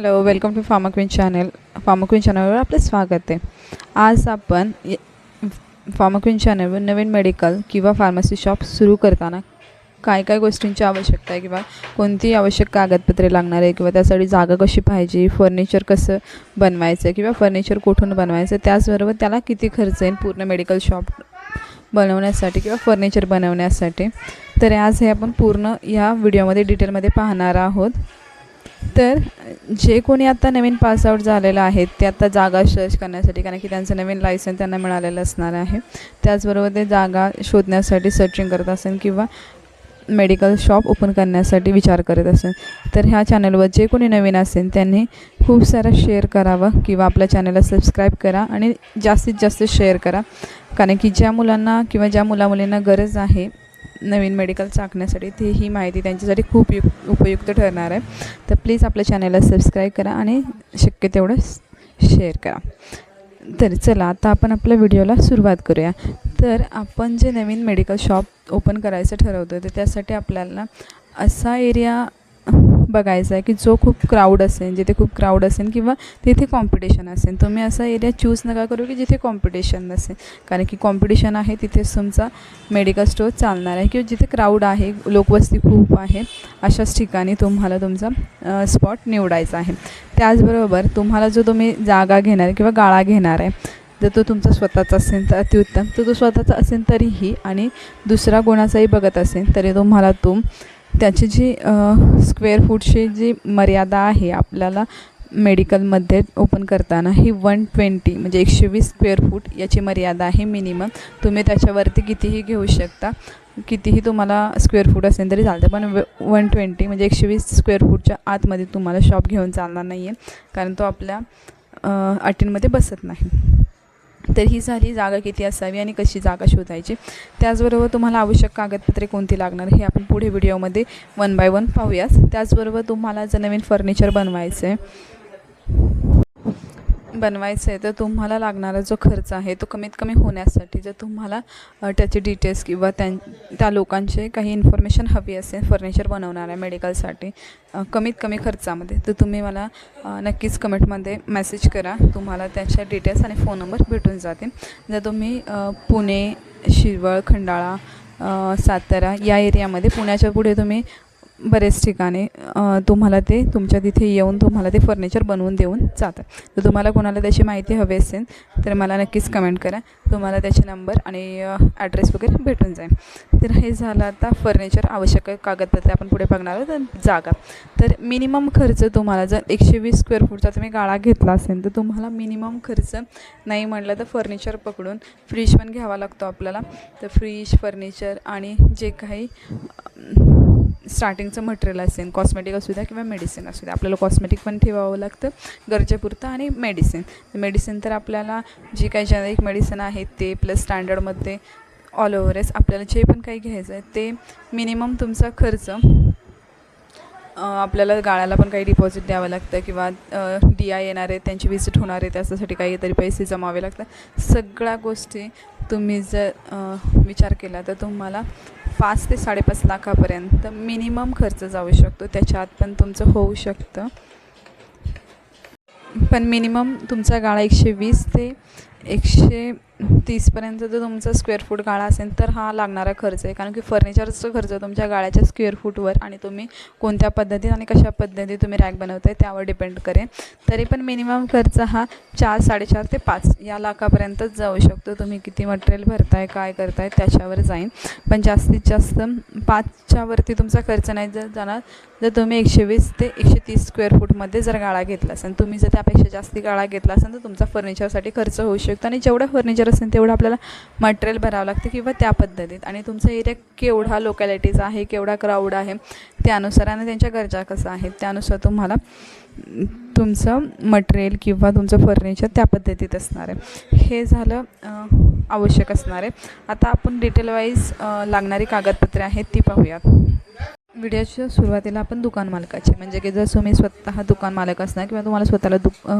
Hello welcome to pharma queen channel pharma queen चॅनलवर आपलं स्वागत आहे. आज आपण फार्मा क्वीन चॅनलवर नवीन मेडिकल किंवा फार्मसी शॉप सुरू करताना काय काय गोष्टींची आवश्यकता आहे किंवा कोणती आवश्यक कागदपत्रे लागणार आहे किंवा त्यासाठी जागा कशी पाहिजे फर्निचर कसं बनवायचं किंवा फर्निचर कुठून बनवायचं त्याचबरोबर त्याला किती खर्च येईल पूर्ण मेडिकल शॉप बनवण्यासाठी किंवा फर्निचर बनवण्यासाठी. तर आज हे आपण पूर्ण या व्हिडिओमध्ये डिटेलमध्ये पाहणार आहोत. तर जे कोणी आता नवीन पासआउट झालेलं आहेत ते आता जागा सर्च करण्यासाठी कारण की त्यांचं नवीन लायसन त्यांना मिळालेलं असणार आहे. त्याचबरोबर ते जागा शोधण्यासाठी सर्चिंग करत असेल किंवा मेडिकल शॉप ओपन करण्यासाठी विचार करत असेल. तर ह्या चॅनलवर जे कोणी नवीन असेल त्यांनी खूप सारं शेअर करावं किंवा आपल्या चॅनलला सबस्क्राईब करा आणि जास्तीत जास्त शेअर करा. कारण की ज्या मुलांना किंवा ज्या मुलामुलींना गरज आहे नवीन मेडिकल चाकण्यासाठी ती ही माहिती त्यांच्यासाठी खूप यु उपयुक्त ठरणार आहे. तर प्लीज आपल्या चॅनलला सबस्क्राईब करा आणि शक्य तेवढं शेअर करा. तर चला आता आपण आपल्या व्हिडिओला सुरुवात करूया. तर आपण जे नवीन मेडिकल शॉप ओपन करायचं ठरवतो तर त्यासाठी आपल्याला असा एरिया बघायचा आहे की जो खूप क्राऊड असेल जिथे खूप क्राऊड असेल किंवा तिथे कॉम्पिटिशन असेल तुम्ही असा एरिया चूज नका करू की जिथे कॉम्पिटिशन नसेल. कारण की कॉम्पिटिशन आहे तिथेच तुमचा मेडिकल स्टोअर चालणार आहे किंवा जिथे क्राऊड आहे लोकवस्ती खूप आहे अशाच ठिकाणी तुम्हाला तुमचा स्पॉट निवडायचा आहे. त्याचबरोबर तुम्हाला जो तुम्ही जागा घेणार किंवा गाळा घेणार आहे जर तो तुमचा स्वतःचा असेल तर अतिउत्तम. तर तो स्वतःचा असेल तरीही आणि दुसरा कोणाचाही बघत असेल तरी तुम्हाला तो त्याची जी स्क्वेअर फूटची जी मर्यादा आहे आपल्याला मेडिकलमध्ये ओपन करताना ही वन ट्वेंटी म्हणजे एकशे वीस स्क्वेअर फूट याची मर्यादा आहे मिनिमम तुम्ही त्याच्यावरती कितीही घेऊ शकता. कितीही तुम्हाला स्क्वेअर फूट असेल तरी चालतं पण व वन ट्वेंटी म्हणजे एकशे वीस स्क्वेअर फूटच्या आतमध्ये तुम्हाला शॉप घेऊन चालणार नाही आहे कारण तो आपल्या अटींमध्ये बसत नाही. तर ही झाली जागा किती असावी आणि कशी जागा शोधायची. त्याचबरोबर तुम्हाला आवश्यक कागदपत्रे कोणती लागणार हे आपण पुढे व्हिडिओमध्ये वन बाय वन पाहूयाच त्याचबरोबर तुम्हाला जर नवीन फर्निचर बनवायचं आहे बनवायचं आहे तर तुम्हाला लागणारा जो खर्च आहे तो कमीत कमी होण्यासाठी जर तुम्हाला त्याचे डिटेल्स किंवा त्यां त्या लोकांचे काही इन्फॉर्मेशन हवी असेल फर्निचर बनवणाऱ्या मेडिकलसाठी कमीत कमी खर्चामध्ये तर तुम्ही मला नक्कीच कमेंटमध्ये मेसेज करा. तुम्हाला त्याच्या डिटेल्स आणि फोन नंबर भेटून जातील. जर तुम्ही पुणे शिरवळ खंडाळा सातारा या एरियामध्ये पुण्याच्या पुढे तुम्ही बरेच ठिकाणी तुम्हाला ते तुमच्या तिथे येऊन तुम्हाला ते फर्निचर बनवून देऊन जातात. तर तुम्हाला कोणाला त्याची माहिती हवी असेल तर मला नक्कीच कमेंट करा. तुम्हाला त्याचे नंबर आणि ॲड्रेस वगैरे भेटून जाईल. तर हे झालं आता फर्निचर आवश्यक कागदपत्रे आपण पुढे बघणार आहोत तर जागा. तर मिनिमम खर्च तुम्हाला जर एकशे वीस स्क्वेअर फूटचा तुम्ही गाळा घेतला असेल तर तुम्हाला मिनिमम खर्च नाही म्हटलं तर फर्निचर पकडून फ्रीज पण घ्यावा लागतो आपल्याला. तर फ्रीज फर्निचर आणि जे काही स्टार्टिंगचं मटेरियल असेल कॉस्मेटिक असू द्या किंवा मेडिसिन असू द्या आपल्याला कॉस्मेटिक पण ठेवावं लागतं गरजेपुरतं आणि मेडिसिन मेडिसिन तर आपल्याला जी काही जेनेरिक मेडिसिन आहेत ते प्लस स्टँडर्डमध्ये ऑल ओव्हरच आपल्याला जे पण काही घ्यायचं आहे ते मिनिमम तुमचा खर्च आपल्याला गाळ्याला पण काही डिपॉझिट द्यावं लागतं किंवा डी आय येणार आहे त्यांची विजिट होणार आहे त्याच्यासाठी काहीतरी पैसे जमावे लागतात. सगळ्या गोष्टी तुम्ही जर विचार केला तर तुम्हाला पाच ते साडेपाच लाखापर्यंत मिनिमम खर्च जाऊ शकतो. त्याच्या आत पण तुमचं होऊ शकतं. पण मिनिमम तुमचा गाळा एकशे वीस ते एकशे तीसपर्यंत जर तुमचा स्क्वेअर फूट गाळा असेल तर हा लागणारा खर्च आहे. कारण की फर्निचरचा खर्च तुमच्या गाळ्याच्या स्क्वेअर फूटवर आणि तुम्ही कोणत्या पद्धतीत आणि कशा पद्धतीत तुम्ही रॅक बनवताय त्यावर डिपेंड करेल. तरी पण मिनिमम खर्च हा चार साडेचार ते पाच या लाखापर्यंतच जाऊ शकतो. तुम्ही किती मटेरियल भरताय काय करताय त्याच्यावर जाईन. पण जास्तीत जास्त पाचच्यावरती तुमचा खर्च नाही जर जाणार जर तुम्ही एकशे वीस ते एकशे तीस स्क्वेअर फूटमध्ये जर गाळा घेतला असेल तुम्ही जर त्यापेक्षा जास्ती गाळा घेतला असेल तर तुमचा फर्निचरसाठी खर्च होऊ शकतो. आणि जेवढं फर्निचर असेल तेवढं आपल्याला मटेरियल भरावं लागतं किंवा त्या पद्धतीत. आणि तुमचा एरिया केवढा लोकॅलिटीज आहे केवढा क्राऊड आहे त्यानुसार आणि त्यांच्या गरजा कसं आहेत त्यानुसार तुम्हाला तुमचं मटेरियल किंवा तुमचं फर्निचर त्या पद्धतीत असणार आहे. हे झालं आवश्यक असणार आहे. आता आपण डिटेल वाईज लागणारी कागदपत्रे आहेत ती पाहूयात. व्हिडिओच्या सुरुवातीला आपण दुकान मालकाचे म्हणजे की जर तुम्ही स्वतः दुकान मालक असणार किंवा तुम्हाला स्वतःला दुक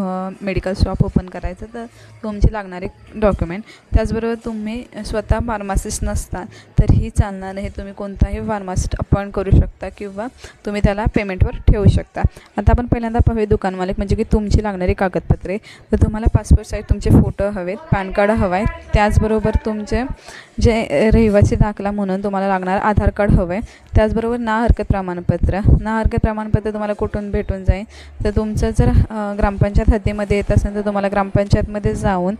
मेडिकल शॉप ओपन करायचं तर तुमचे लागणारे डॉक्युमेंट त्याचबरोबर तुम्ही स्वतः फार्मासिस्ट नसता तरीही चालणार हे तुम्ही कोणताही फार्मासिस्ट अपॉइंट करू शकता किंवा तुम्ही त्याला पेमेंटवर ठेवू शकता. आता आपण पहिल्यांदा पाहूया दुकान मालक म्हणजे की तुमची लागणारी कागदपत्रे. तर तुम्हाला पासपोर्ट साईज तुमचे फोटो हवेत पॅन कार्ड हवं आहे त्याचबरोबर तुमचे जे रहिवासी दाखला म्हणून तुम्हाला लागणार आधार कार्ड हवं आहे त्याचबरोबर ना हरकत प्रमाणपत्र. ना हरकत प्रमाणपत्र तुम्हाला कुठून भेटून जाईल? तर तुमचं जर ग्रामपंचायत हद्दीमध्ये येत असेल तर तुम्हाला ग्रामपंचायतमध्ये जाऊन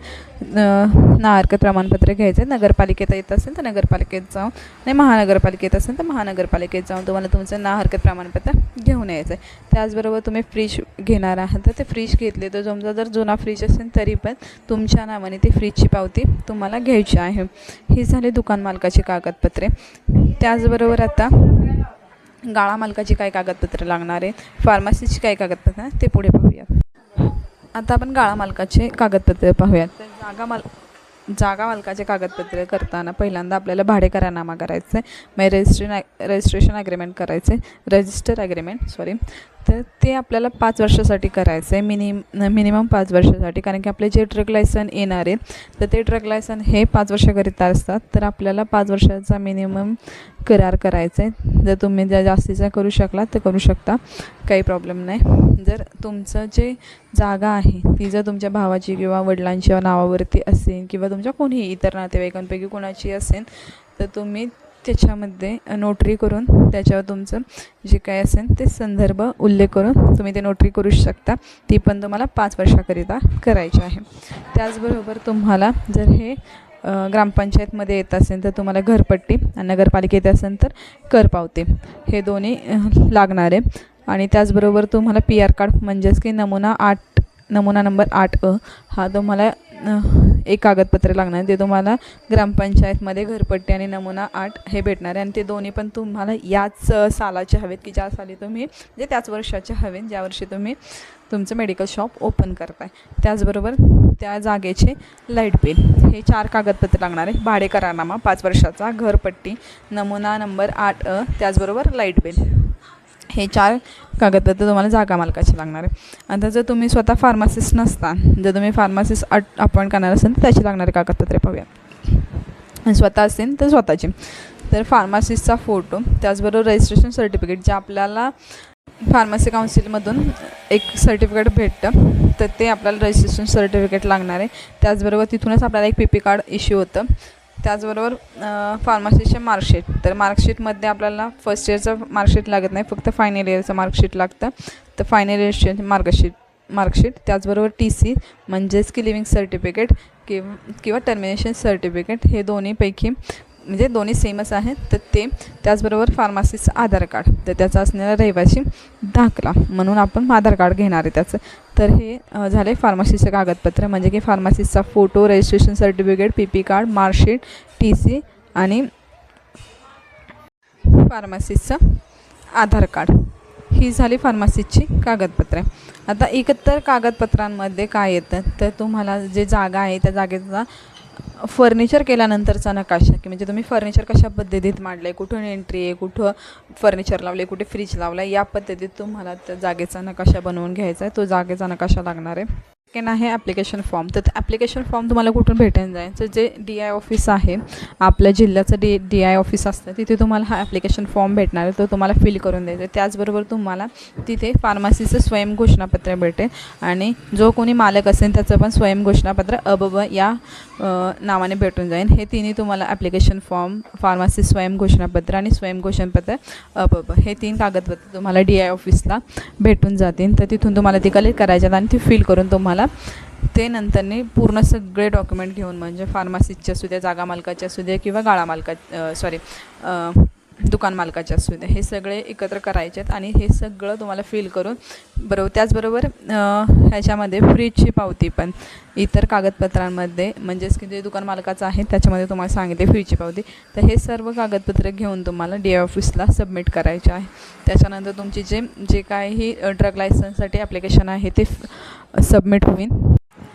ना हरकत प्रमाणपत्र घ्यायचं आहे नगरपालिकेत येत असेल तर नगरपालिकेत जाऊन आणि महानगरपालिकेत असेल तर महानगरपालिकेत जाऊन तुम्हाला तुमचं ना हरकत प्रमाणपत्र घेऊन यायचं आहे त्याचबरोबर तुम्ही फ्रीज घेणार आहात तर ते फ्रीज घेतले तर तुमचा जर जुना फ्रीज असेल तरी पण तुमच्या नावाने ते फ्रीजची पावती तुम्हाला घ्यायची आहे. ही झाली दुकान मालकाची कागदपत्रे. त्याचबरोबर आता गाळा मालकाची काय कागदपत्रं लागणार आहे फार्मसीची काय कागदपत्रं? ते पुढे पाहूया. आता आपण गाळा मालकाचे कागदपत्रे पाहूयात. तर जागा माल जागा मालकाचे कागदपत्रे करताना पहिल्यांदा आपल्याला भाडेकरारनामा करायचं आहे मग रजिस्ट्रेशन रजिस्ट्रेशन ॲग्रीमेंट करायचं आहे रजिस्टर ॲग्रीमेंट सॉरी तर ते आपल्याला पाच वर्षासाठी करायचं आहे मिनिम मिनिमम पाच वर्षासाठी. कारण की आपले जे ट्रक लायसन येणार आहेत तर ते ट्रक लायसन हे पाच वर्षाकरिता असतात. तर आपल्याला पाच वर्षाचा मिनिमम करार करायचा आहे जर तुम्ही ज्या जास्तीचा करू शकला तर करू शकता. काही प्रॉब्लेम नाही. जर तुमचं जे जागा आहे ती जर तुमच्या भावाची किंवा वडिलांच्या नावावरती असेल किंवा तुमच्या कोणीही इतर नातेवाईकांपैकी कोणाची असेल तर तुम्ही त्याच्यामध्ये नोटरी करून त्याच्यावर तुमचं जे काय असेल ते संदर्भ उल्लेख करून तुम्ही ते नोटरी करू शकता. ती पण तुम्हाला पाच वर्षाकरिता करायची आहे. त्याचबरोबर तुम्हाला जर हे ग्रामपंचायतमध्ये येत असेल तर तुम्हाला घरपट्टी आणि नगरपालिकेत असेल तर कर पावते. हे दोन्ही लागणार आहे. आणि त्याचबरोबर तुम्हाला पी आर कार्ड म्हणजेच की नमुना आठ नमुना नंबर आठ अ हा तुम्हाला एक कागदपत्र लागणार आहे. ते तुम्हाला ग्रामपंचायतमध्ये घरपट्टी आणि नमुना आठ हे भेटणार आहे. आणि ते दोन्ही पण तुम्हाला याच सालाचे हवेत की ज्या साली तुम्ही म्हणजे त्याच वर्षाचे हवेत ज्या वर्षी तुम्ही तुमचं मेडिकल शॉप ओपन करताय. त्याचबरोबर त्या जागेचे लाइट बिल हे चार कागदपत्र लागणार आहे. भाडे करारनामा पाच वर्षाचा घरपट्टी नमुना नंबर आठ अ त्याचबरोबर लाइट बिल. हे चार कागदपत्र तुम्हाला जागा मालकाची लागणार आहे. आता जर तुम्ही स्वतः फार्मासिस्ट नसता जर तुम्ही फार्मासिस्ट अट अपॉइंट करणार असेल तर त्याची लागणारे कागदपत्रे पाहूया. स्वतः असेल तर स्वतःची. तर फार्मासिस्टचा फोटो त्याचबरोबर रजिस्ट्रेशन सर्टिफिकेट जे आपल्याला फार्मसी काउन्सिलमधून एक सर्टिफिकेट भेटतं तर ते आपल्याला रजिस्ट्रेशन सर्टिफिकेट लागणार आहे. त्याचबरोबर तिथूनच आपल्याला एक पी पी कार्ड इश्यू होतं. त्याचबरोबर फार्मसीचे मार्कशीट तर मार्कशीटमध्ये आपल्याला फर्स्ट इयरचं मार्कशीट लागत नाही फक्त फायनल इयरचं मार्कशीट लागतं. तर फायनल इयरचे मार्कशीट मार्कशीट त्याचबरोबर टी सी म्हणजेच की लिव्हिंग सर्टिफिकेट किंवा किंवा टर्मिनेशन सर्टिफिकेट हे दोन्हीपैकी म्हणजे दोन्ही सेमच आहेत तर ते त्याचबरोबर फार्मासीचं आधार कार्ड तर त्याचा असणारा रहिवासी दाखला म्हणून आपण आधार कार्ड घेणार आहे त्याचं. तर हे झाले फार्मासीचं कागदपत्र म्हणजे की फार्मसीचा photo registration certificate P P card marksheet T C आणि फार्मासिस्टचं आधार कार्ड. ही झाली फार्मसीची कागदपत्रे. आता एकतर कागदपत्रांमध्ये काय येतं? तर तुम्हाला जे जागा आहे त्या जागेचा फर्निचर केल्यानंतरचा नकाशा की म्हणजे तुम्ही फर्निचर कशा पद्धतीत मांडलं आहे कुठून एंट्री आहे कुठं फर्निचर लावलं आहे कुठे फ्रीज लावलं आहे या पद्धतीत तुम्हाला त्या जागेचा नकाशा बनवून घ्यायचा आहे. तो जागेचा नकाशा लागणार आहे. सेकंड आहे ॲप्लिकेशन फॉर्म तर ॲप्लिकेशन फॉर्म तुम्हाला कुठून भेटेन जाईल तर जे डी आय ऑफिस आहे आपल्या जिल्ह्याचं डी डी आय ऑफिस असतं तिथे तुम्हाला हा ॲप्लिकेशन फॉर्म भेटणार आहे. तो तुम्हाला फिल करून द्यायचा त्याचबरोबर तुम्हाला तिथे फार्मसीचं स्वयं घोषणापत्र भेटेल. आणि जो कोणी मालक असेल त्याचं पण स्वयं घोषणापत्र अबब या नावाने भेटून जाईल. हे तिन्ही तुम्हाला ॲप्लिकेशन फॉर्म फार्मसी स्वयं घोषणापत्र आणि स्वयं घोषणापत्र अबब हे तीन कागदपत्र तुम्हाला डी आय ऑफिसला भेटून जातील. तर तिथून तुम्हाला ती कलेक्ट करायच्यात आणि ती फिल करून तुम्हाला ते नंतरने पूर्ण सगळे डॉक्युमेंट घेऊन म्हणजे फार्मसीचे असू द्या जागा मालकाचे असू द्या किंवा गाळा मालका सॉरी दुकान मालकाचे असू द्या हे सगळे एकत्र करायचे आहेत आणि हे सगळं तुम्हाला फिल करून बरोबर त्याचबरोबर ह्याच्यामध्ये फ्रीजची पावती पण इतर कागदपत्रांमध्ये म्हणजेच की जे दुकान मालकाचं आहे त्याच्यामध्ये तुम्हाला सांगितले फ्रीजची पावती. तर हे सर्व कागदपत्र घेऊन तुम्हाला डी ऑफिसला सबमिट करायचे आहे. त्याच्यानंतर तुमची जे जे काही ड्रग लायसन्ससाठी ॲप्लिकेशन आहे ते सबमिट होईल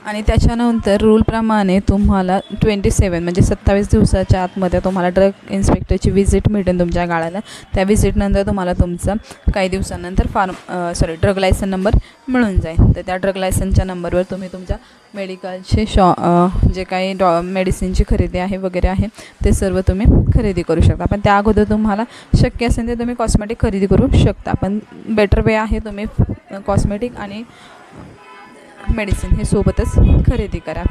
आणि त्याच्यानंतर रूलप्रमाणे तुम्हाला ट्वेंटी सेवन म्हणजे सत्तावीस दिवसाच्या आतमध्ये तुम्हाला ड्रग इन्स्पेक्टरची व्हिजिट मिळेल तुमच्या गाळाला. त्या व्हिजिटनंतर तुम्हाला तुमचं काही दिवसानंतर form sorry drug license number मिळून जाईल. तर त्या ड्रग लायसनच्या नंबरवर तुम्ही तुमच्या मेडिकलचे शॉ जे काही डॉ मेडिसिनची खरेदी आहे वगैरे आहे ते सर्व तुम्ही खरेदी करू शकता. पण त्या अगोदर तुम्हाला शक्य असेल ते तुम्ही कॉस्मेटिक खरेदी करू शकता. पण बेटर वे आहे तुम्ही कॉस्मेटिक आणि मेडिसिन हे सोबतच खरेदी करा.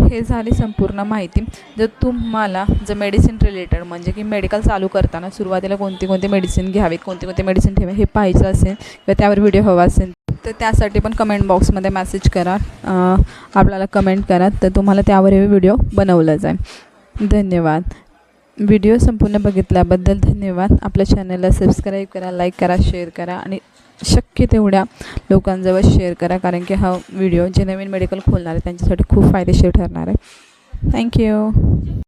हे झाली संपूर्ण माहिती. जर तुम्हाला जर मेडिसिन रिलेटेड म्हणजे की मेडिकल चालू करताना सुरुवातीला कोणती कोणती मेडिसिन घ्यावीत कोणती कोणती मेडिसिन ठेवा हे पाहायचं असेल किंवा त्यावर व्हिडिओ हवा असेल तर त्यासाठी पण कमेंट बॉक्समध्ये मेसेज करा. आपल्याला कमेंट करा. तर तुम्हाला त्यावर हे व्हिडिओ बनवला जाईल. धन्यवाद. व्हिडिओ संपूर्ण बघितल्याबद्दल धन्यवाद. आपल्या चॅनलला सबस्क्राईब करा लाईक करा शेअर करा आणि शक्य तेवढ्या लोकांजवळ शेअर करा कारण की हा व्हिडिओ जे नवीन मेडिकल खोलणार आहे त्यांच्यासाठी खूप फायदेशीर ठरणार आहे. थँक्यू